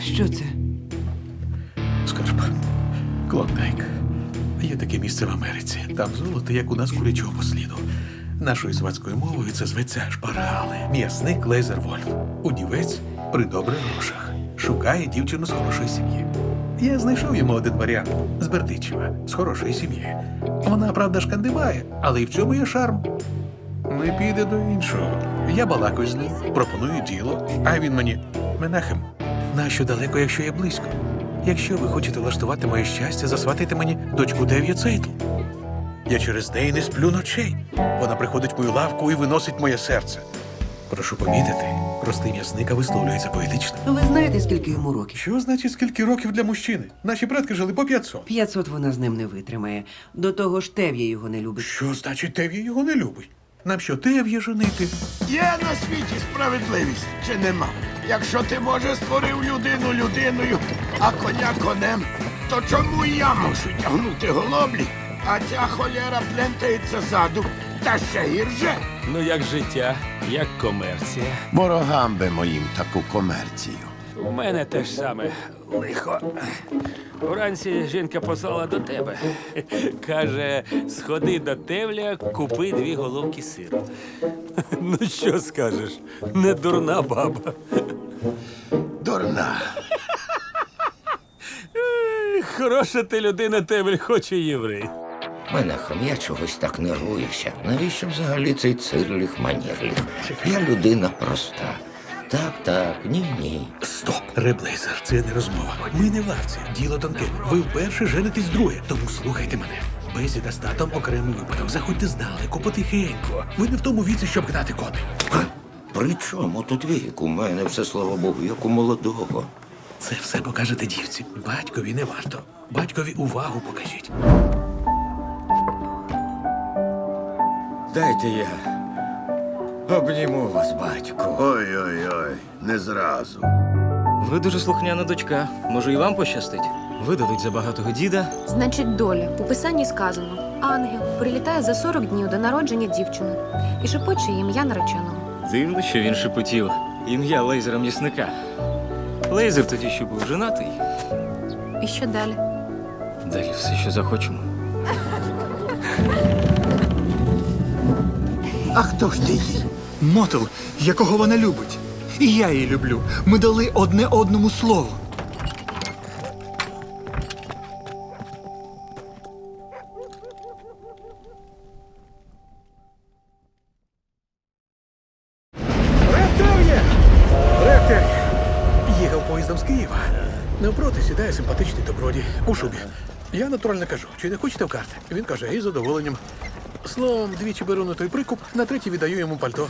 Що це? Скарб. Клондайк. Є таке місце в Америці. Там золото, як у нас курячого посліду. Нашою сватською мовою це зветься шпаргали. М'ясник Лейзер Вольф. Удівець при добрих грошах. Шукає дівчину з хорошої сім'ї. Я знайшов йому один варіант з Бердичева, з хорошої сім'ї. Вона, правда, шкандиває, але і в цьому є шарм. Не піде до іншого. Я балакаю з ним, пропоную діло, а він мені Менахем. Нащо далеко, якщо я близько? Якщо ви хочете влаштувати моє щастя, засватайте мені дочку Дев'я Цейтл. Я через неї не сплю ночей. Вона приходить в мою лавку і виносить моє серце. Прошу помітити, простий м'ясника висловлюється поетично. Ви знаєте, скільки йому років? Що значить скільки років для мужчини? Наші предки жили по 500. 500 вона з ним не витримає. До того ж, Тев'я його не любить. Що значить Тев'я його не любить? Нам що, Тев'я женити? Є на світі справедливість чи нема? Якщо ти може створив людину людиною, а коня конем, то чому я мушу тягнути голоблі, а ця холєра плентається ззаду, та ще гірше? Ну, як життя, як комерція. Ворогам би моїм таку комерцію. У мене те ж саме лихо. Вранці жінка послала до тебе. Каже, сходи до Тевля, купи дві головки сиру. Ну що скажеш? Не дурна баба. Дурна. Хороша ти людина, Тевль, хоч і єврей. Менахом, я чогось так нервуюся. Навіщо взагалі цей цирліх манірліх? Я людина проста. Так, так, ні, ні. Стоп! Реблейзер, це не розмова. Ми не в лавці, діло тонке. Ви вперше женитесь друге, тому слухайте мене. Бесіда з татом окремий випадок. Заходьте здалеку, потихеньку. Ви не в тому віці, щоб гнати коней. При чому тут вік? У мене все, слава Богу, як у молодого. Це все покажете дівці. Батькові не варто. Батькові увагу покажіть. Дайте я обніму вас, батько. Ой-ой-ой, не зразу. Ви дуже слухняна дочка. Може, і вам пощастить? Видадуть за багатого діда. Значить, доля. У писанні сказано: ангел прилітає за 40 днів до народження дівчини і шепоче ім'я нареченого. Дивно, що він шепотів. Ім'я лейзера м'ясника. Лейзер тоді ще був женатий. І що далі? Далі все, що захочемо. А хто ж ти їй? Мотел, якого вона любить. І я її люблю. Ми дали одне одному слово. Поїздом з Києва. Навпроти сідає симпатичний добродій у шубі. Я натурально кажу, чи не хочете в карти? Він каже, із задоволенням. Словом, двічі беру на той прикуп, на третій віддаю йому пальто.